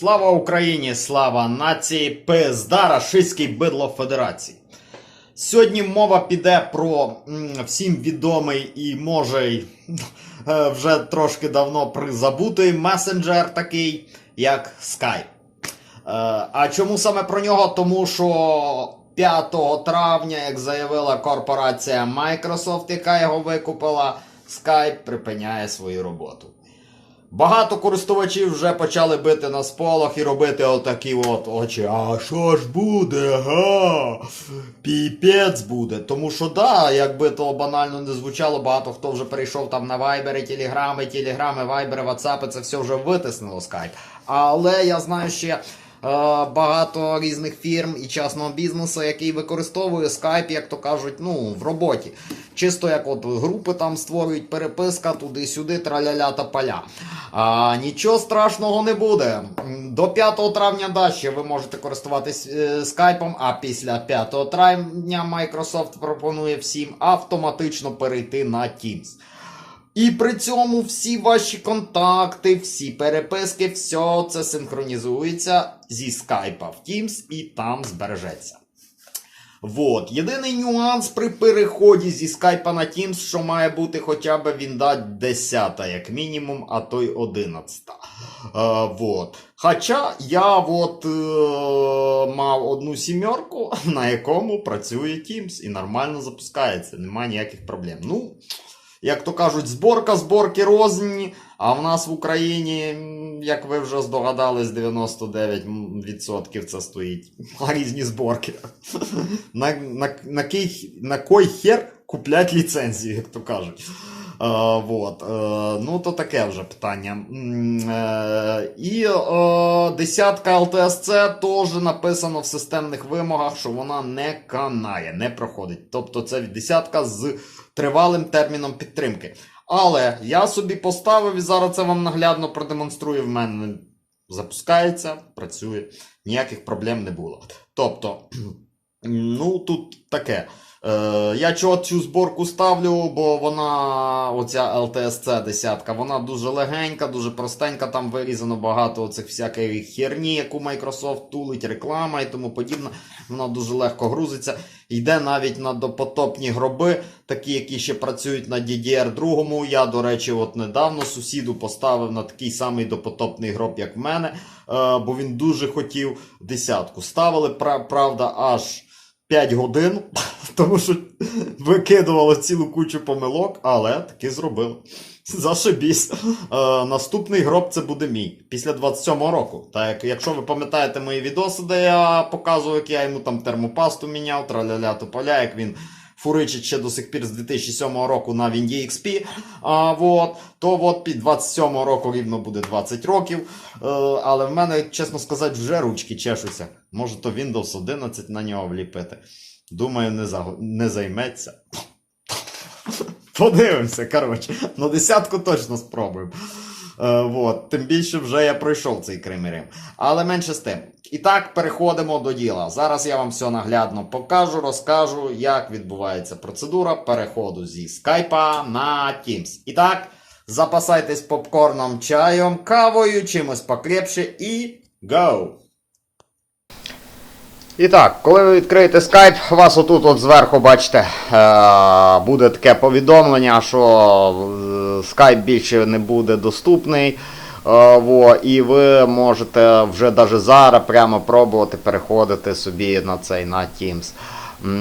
Слава Україні! Слава нації! Пизда Рашистський бидло Федерації. Сьогодні мова піде про всім відомий і може й е, вже трошки давно призабутий месенджер такий, як Skype. Е, А чому саме про нього? Тому що 5 травня, як заявила корпорація Microsoft, яка його викупила, Skype припиняє свою роботу. Багато користувачів вже почали бити на сполох і робити отакі от очі. А що ж буде? Га? Піпець буде. Тому що да, якби то банально не звучало, багато хто вже перейшов там на вайбери, телеграми, телеграми, вайбери, ватсапи, це все вже витиснило скайп. Але я знаю ще. Е, Багато різних фірм і частного бізнесу, який використовує Skype, як то кажуть, ну, в роботі. Чисто як от групи там створюють переписка туди-сюди, траля-ля та поля. А, нічого страшного не буде. До 5 травня далі ви можете користуватись е, скайпом, а після 5 травня Microsoft пропонує всім автоматично перейти на Teams. І при цьому всі ваші контакти, всі переписки, все це синхронізується зі скайпа в Teams і там збережеться. Вот. Єдиний нюанс при переході зі скайпа на Teams, що має бути хоча б Вінда 10, як мінімум, а то й 11. Е, вот. Хоча я от, е, мав одну сімерку, на якому працює Teams і нормально запускається, немає ніяких проблем. Ну, як то кажуть, зборка зборки розні, а в нас в Україні, як ви вже здогадались, 99% це стоїть. Різні зборки. На, на, на, кий, на кой хер куплять ліцензію, як то кажуть. Е, вот. Е, ну, то таке вже питання. Е, і десятка LTSC теж написано в системних вимогах, що вона не канає, не проходить. Тобто це десятка з тривалим терміном підтримки. Але я собі поставив і зараз це вам наглядно продемонструю. В мене запускається, працює, ніяких проблем не було. Тобто, ну тут таке. Е, я чого цю зборку ставлю, бо вона, оця LTSC десятка, вона дуже легенька, дуже простенька, там вирізано багато оцих всякої херні, яку Microsoft тулить, реклама і тому подібне. Вона дуже легко грузиться. Йде навіть на допотопні гроби, такі, які ще працюють на DDR2. Я, до речі, от недавно сусіду поставив на такий самий допотопний гроб, як в мене, е, бо він дуже хотів десятку. Ставили, пра- правда, аж 5 годин, тому що викидувало цілу кучу помилок, але таки зробили. Зашибісь. Е, наступний гроб це буде мій після 27-го року. Так, якщо ви пам'ятаєте мої відоси, де я показував, як я йому там термопасту міняв, траля-ля тополя, як він фуричить ще до сих пір з 2007 року на Windy XP, а, вот, то от під 27 року рівно буде 20 років. Е, але в мене, чесно сказати, вже ручки чешуться. Може то Windows 11 на нього вліпити. Думаю, не, за... не займеться. Подивимося, коротше. На десятку точно спробуємо. Е, вот. Тим більше вже я пройшов цей Кримірим. Але менше з тим. І так, переходимо до діла. Зараз я вам все наглядно покажу, розкажу, як відбувається процедура переходу зі скайпа на Teams. І так, запасайтесь попкорном, чаєм, кавою, чимось покрепше і go! І так, коли ви відкриєте Skype, у вас отут от зверху, бачите, е, буде таке повідомлення, що е, Skype більше не буде доступний. Е, во, і ви можете вже навіть зараз прямо пробувати переходити собі на цей на Teams.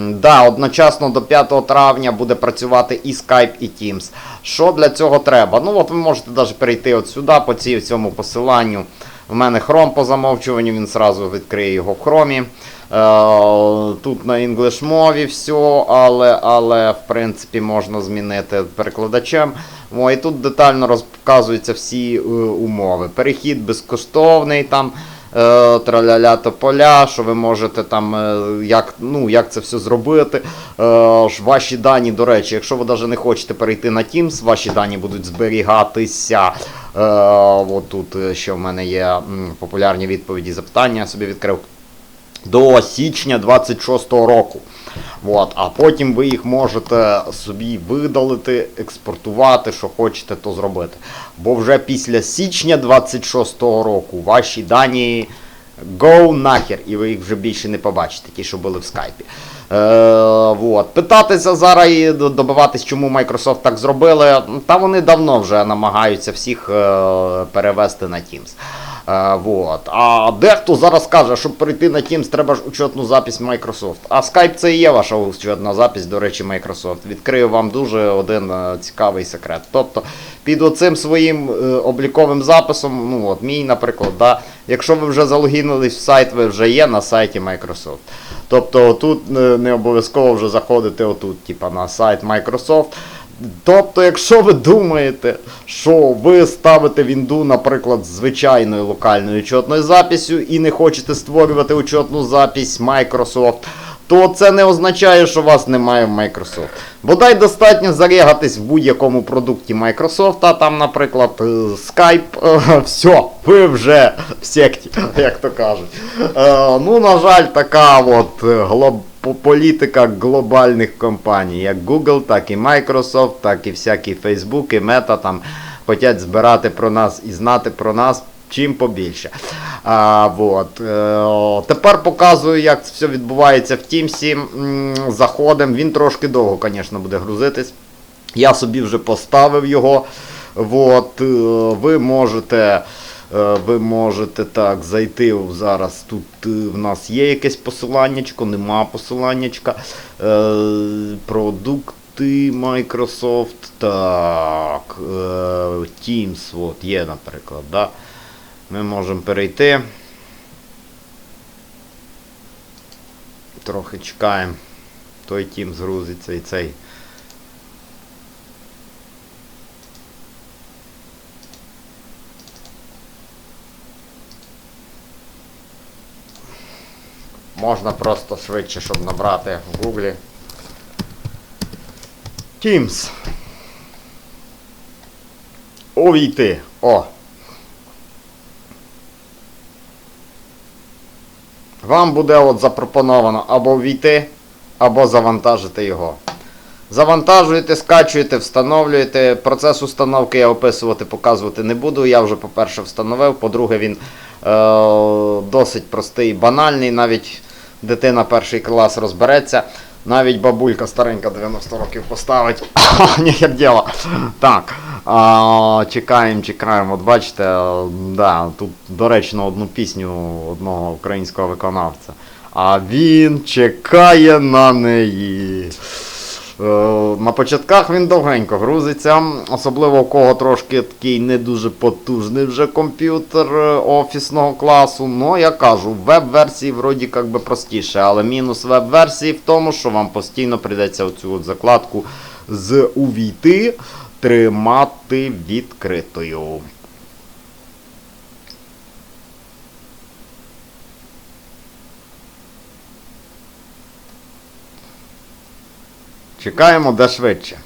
Да, одночасно до 5 травня буде працювати і Skype, і Teams. Що для цього треба? Ну от ви можете навіть перейти от сюди по цій, цьому посиланню. В мене Chrome по замовчуванню, він сразу відкриє його в Chrome. Е, Тут на English мові все, але, але в принципі можна змінити перекладачем. О, і тут детально розказуються всі е, умови. Перехід безкоштовний там. е, Траляля тополя, що ви можете там, як, ну, як це все зробити. Ваші дані, до речі, якщо ви навіть не хочете перейти на Teams, ваші дані будуть зберігатися. От тут ще в мене є популярні відповіді запитання, я собі відкрив до січня 26-го року. От, а потім ви їх можете собі видалити, експортувати, що хочете, то зробити. Бо вже після січня 26-го року ваші дані go нахер, і ви їх вже більше не побачите, ті, що були в скайпі. Е, вот. Питатися зараз і добиватись, чому Microsoft так зробили, та вони давно вже намагаються всіх е, перевести на Teams. Е, вот. А дехто зараз каже, щоб перейти на Teams, треба ж учетну запись Microsoft. А Skype це і є ваша учетна запись, до речі, Microsoft. Відкрию вам дуже один е, цікавий секрет. Тобто під оцим своїм е, обліковим записом, ну от мій, наприклад, да, якщо ви вже залогінились в сайт, ви вже є на сайті Microsoft. Тобто тут не обов'язково вже заходити отут, типа на сайт Microsoft. Тобто, якщо ви думаєте, що ви ставите Вінду, наприклад, звичайною локальною учетною записю і не хочете створювати учетну запись Microsoft, то це не означає, що вас немає в Microsoft. Бодай достатньо зарягатись в будь-якому продукті Microsoft, а там, наприклад, е, Skype, е, все, ви вже в секті, як то кажуть. Е, Ну, на жаль, така от глоб... по- політика глобальних компаній, як Google, так і Microsoft, так і всякі Facebook, і Meta там хочуть збирати про нас і знати про нас чим побільше. А, вот. Е, тепер показую, як все відбувається в. М, Заходимо. Він трошки довго, звісно, буде грузитись. Я собі вже поставив його. Вот, е, ви можете. Е, Ви можете так зайти зараз. Тут е, в нас є якесь посиланнячко, нема посиланнячка. Е, Продукти Microsoft. Так. Teams, от є, наприклад. Да? Ми можемо перейти. Трохи чекаємо. Той Teams згрузиться і цей. Можна просто швидше, щоб набрати в Гуглі. Teams. Увійти. О. Вам буде от запропоновано або ввійти, або завантажити його. Завантажуєте, скачуєте, встановлюєте. Процес установки я описувати, показувати не буду. Я вже, по-перше, встановив. По-друге, він е- досить простий, банальний. Навіть дитина перший клас розбереться. Навіть бабулька старенька 90 років поставить. Ні, як діло. Так. Чекаємо, чекаємо. От бачите, да, тут доречно одну пісню одного українського виконавця. А він чекає на неї. Е, На початках він довгенько грузиться, особливо у кого трошки такий не дуже потужний вже комп'ютер е, офісного класу. Ну, я кажу, веб-версії вроді як би простіше, але мінус веб-версії в тому, що вам постійно прийдеться оцю от закладку з увійти тримати відкритою. Чекаємо де швидше.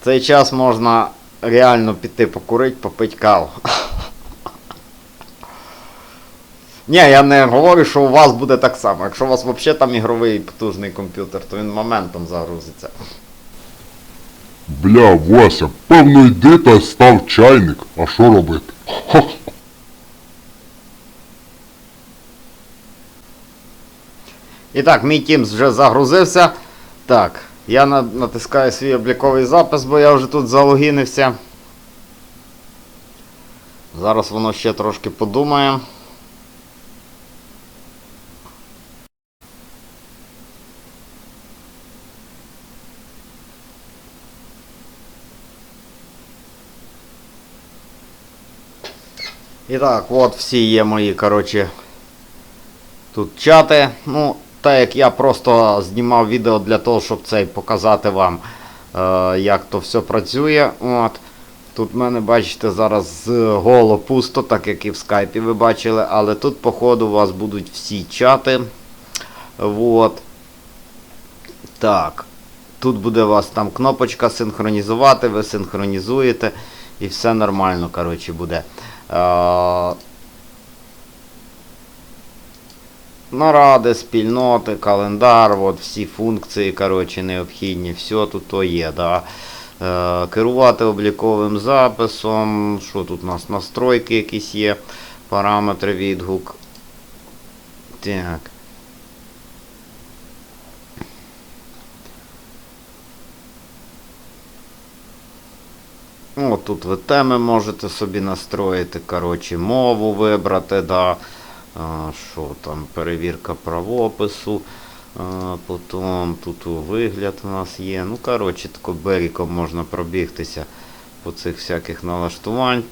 В цей час можна реально піти покурити, попити каву. Ні, я не говорю, що у вас буде так само. Якщо у вас взагалі там ігровий потужний комп'ютер, то він моментом загрузиться. Бля, Вася, певно йди та став чайник. А що робити? Ха. І так, мій Teams вже загрузився. Так, я натискаю свій обліковий запис, бо я вже тут залогінився. Зараз воно ще трошки подумає. І так, от всі є мої, коротше, тут чати. Ну, так як я просто знімав відео для того, щоб цей показати вам, е, як то все працює. От. Тут в мене, бачите, зараз голо пусто, так як і в скайпі ви бачили, але тут, походу, у вас будуть всі чати. Вот. Так. Тут буде у вас там кнопочка синхронізувати, ви синхронізуєте і все нормально, коротше, буде. Е, наради, спільноти, календар, от всі функції коротше, необхідні, все тут то є. Да. Е, керувати обліковим записом. Що тут у нас? Настройки якісь є, параметри відгук. Так. О, тут ви теми можете собі настроїти, коротше, мову вибрати, да. Що там, перевірка правопису. Потім тут вигляд у нас є. Ну, коротше, беріком можна пробігтися по цих всяких налаштувань,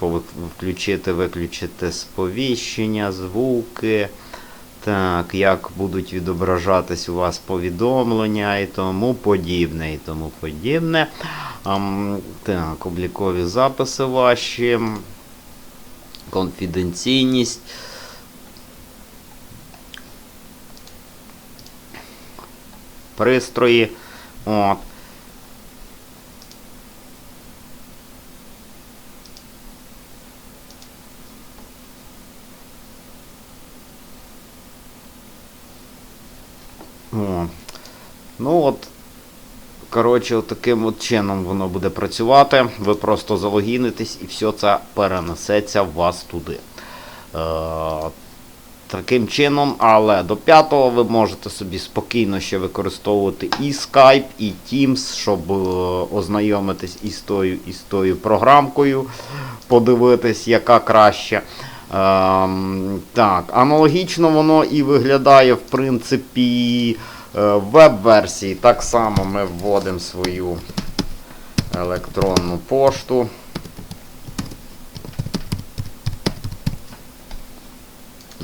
включити, виключити сповіщення, звуки. Так, як будуть відображатись у вас повідомлення і тому подібне, і тому подібне. Ам, так, облікові записи ваші, конфіденційність. Пристрої. От. Ну от, коротше, таким от чином воно буде працювати. Ви просто залогінитесь і все це перенесеться в вас туди. Е, таким чином, але до 5-го ви можете собі спокійно ще використовувати і Skype, і Teams, щоб е, ознайомитись із тою, із тою програмкою, подивитись, яка краще. Ем, так, аналогічно воно і виглядає, в принципі, е, в веб-версії. Так само ми вводимо свою електронну пошту.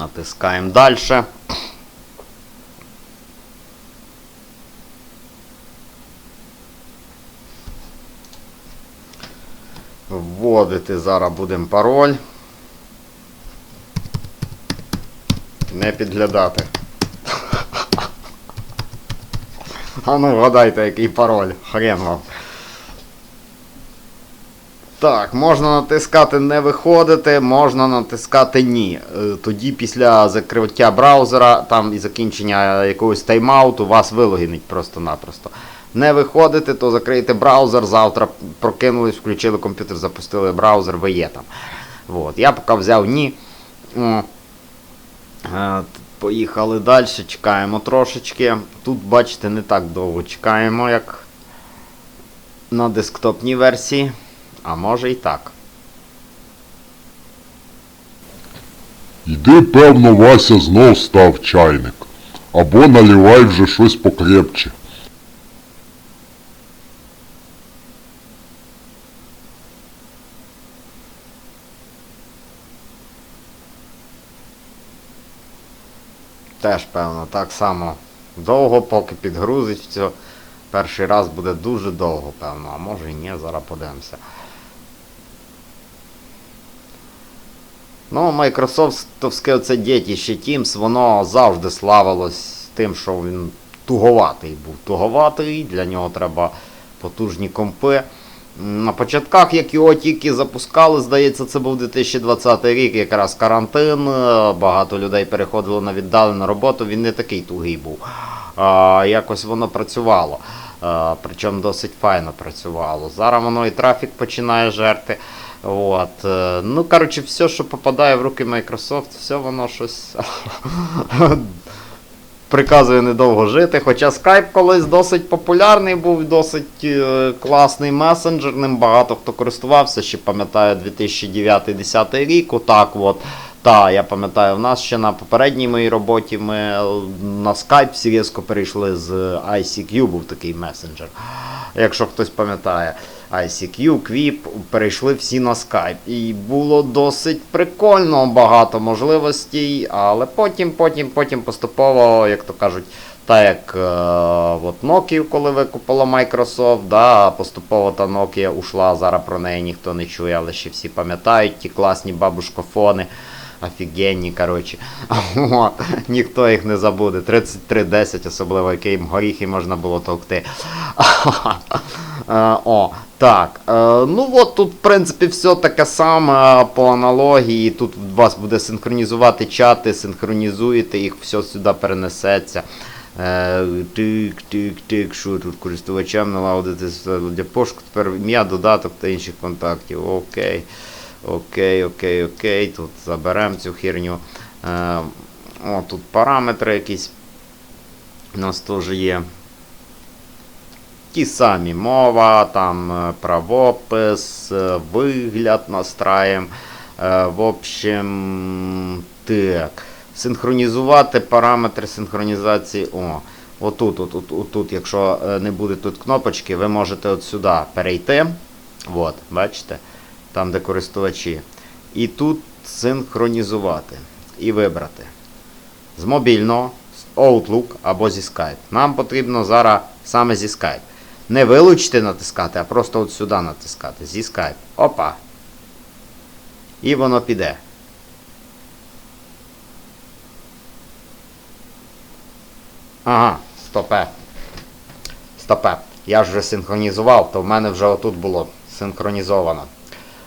Натискаємо далі. Вводити зараз будемо пароль. Не підглядати. А ну вгадайте, який пароль. Хрен вам. Так, можна натискати не виходити, можна натискати ні. Е, Тоді після закриття браузера там і закінчення якогось тайм-ауту вас вилогінить просто-напросто. Не виходите, то закрийте браузер, завтра прокинулись, включили комп'ютер, запустили браузер, ви є там. От. Я поки взяв ні. Е, Поїхали далі, чекаємо трошечки. Тут, бачите, не так довго чекаємо, як на десктопній версії. А може і так. Йди, певно, Вася знов став чайник. Або наливай вже щось покрепче. Теж, певно, так само довго, поки підгрузить все. Перший раз буде дуже довго, певно, а може і ні, зараз подивимося. Ну, майкрософтовське оце дітище Teams, воно завжди славилось тим, що він туговатий був. Туговатий, для нього треба потужні компи. На початках, як його тільки запускали, здається, це був 2020 рік, якраз карантин. Багато людей переходило на віддалену роботу, він не такий тугий був. А, якось воно працювало. А, причому досить файно працювало. Зараз воно і трафік починає жерти. От. е, Ну, коротше, все, що попадає в руки Microsoft, все воно щось приказує недовго жити. Хоча Skype колись досить популярний був, досить е, класний месенджер, ним багато хто користувався, ще пам'ятаю 2009-2010 рік. Отак от. Та, я пам'ятаю, в нас ще на попередній моїй роботі ми е, на Skype всі різко перейшли з ICQ, був такий месенджер. Якщо хтось пам'ятає. ICQ, Quip, перейшли всі на Skype. І було досить прикольно, багато можливостей, але потім, потім, потім поступово, як то кажуть, так як е, от Nokia, коли викупила Microsoft, да, поступово та Nokia ушла, зараз про неї ніхто не чує, але ще всі пам'ятають ті класні бабушкофони. офігенні, коротше. Ніхто їх не забуде. 3310, особливо яким горіхи можна було товкти. Е, О, так. е, Ну от тут, в принципі, все таке саме е, по аналогії. Тут вас буде синхронізувати чати, синхронізуєте їх, все сюди перенесеться. Тик, тик, тик, що тут користувачам налагодити для пошуку тепер ім'я, додаток та інших контактів. Окей. Окей, окей, окей. Тут заберемо цю херню. О, тут параметри якісь. У нас теж є. Ті самі мова, там е, правопис, е, вигляд настраєм. Е, В общем, так. Синхронізувати параметри синхронізації. О, отут, отут, отут, якщо не буде тут кнопочки, ви можете от сюди перейти. От, бачите? Там, де користувачі. І тут синхронізувати. І вибрати. З мобільного, з Outlook або зі Skype. Нам потрібно зараз саме зі Skype. Не вилучити натискати, а просто от сюди натискати. Зі Skype. Опа. І воно піде. Ага, стопе. Стопе. Я ж вже синхронізував, то в мене вже отут було синхронізовано.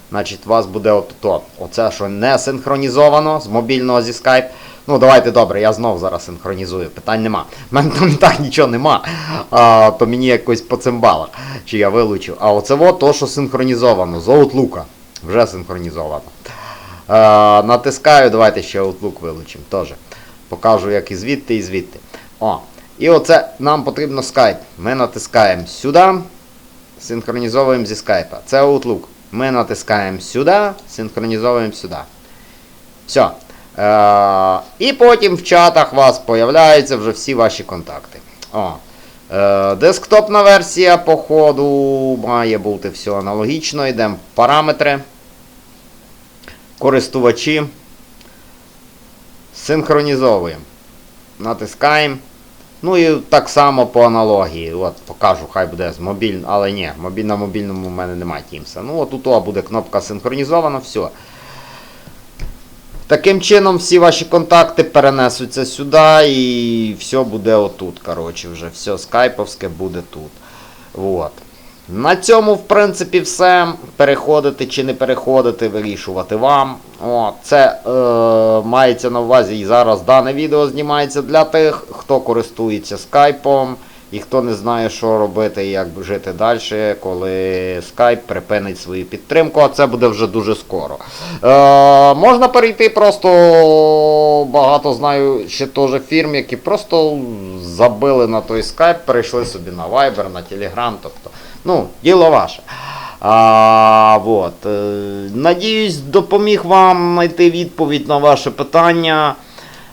Значить, у вас буде отут. Оце, що не синхронізовано з мобільного зі Skype. Ну, давайте добре, я знов зараз синхронізую. Питань нема. У мене там так нічого нема. А, то мені якось по цимбалах. Чи я вилучу. А оце от то, що синхронізовано. З Outlook. Вже синхронізовано. А, натискаю, давайте ще Outlook вилучимо. Теж. Покажу, як і звідти, і звідти. О. І оце нам потрібно Skype. Ми натискаємо сюди. Синхронізовуємо зі Skype. Це Outlook. Ми натискаємо сюди, синхронізовуємо сюди. Все. Е, і потім в чатах у вас появляються вже всі ваші контакти. О. Е, десктопна версія, по ходу, має бути все аналогічно. Йдемо в параметри. Користувачі. Синхронізовуємо. Натискаємо. Ну і так само по аналогії. От покажу, хай буде з мобільного, але ні, на мобільному в мене немає Teams. Ну от тут буде кнопка синхронізована, все. Таким чином всі ваші контакти перенесуться сюди і все буде отут. Коротше, вже все скайповське буде тут. От. На цьому, в принципі, все. Переходити чи не переходити, вирішувати вам. О, це е, мається на увазі і зараз дане відео знімається для тих, хто користується скайпом і хто не знає, що робити і як жити далі, коли скайп припинить свою підтримку, а це буде вже дуже скоро. Е, можна перейти просто багато знаю ще теж фірм, які просто забили на той скайп, перейшли собі на Viber, на Telegram, тобто, ну, діло ваше. А, вот. е, Надіюсь, допоміг вам знайти відповідь на ваше питання.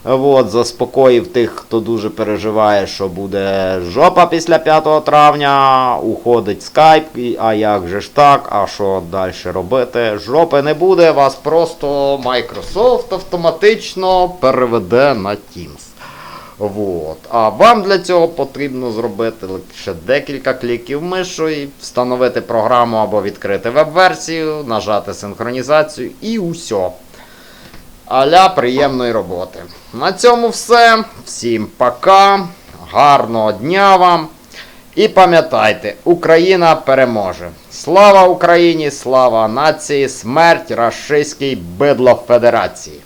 От, заспокоїв тих, хто дуже переживає, що буде жопа після 5 травня, уходить скайп, а як же ж так, а що далі робити? Жопи не буде, вас просто Microsoft автоматично переведе на Teams. Вот. А вам для цього потрібно зробити лише декілька кліків мишою, і встановити програму або відкрити веб-версію, нажати синхронізацію і усе. Аля приємної роботи. На цьому все. Всім пока. Гарного дня вам. І пам'ятайте, Україна переможе. Слава Україні, слава нації, смерть рашистській бидло Федерації.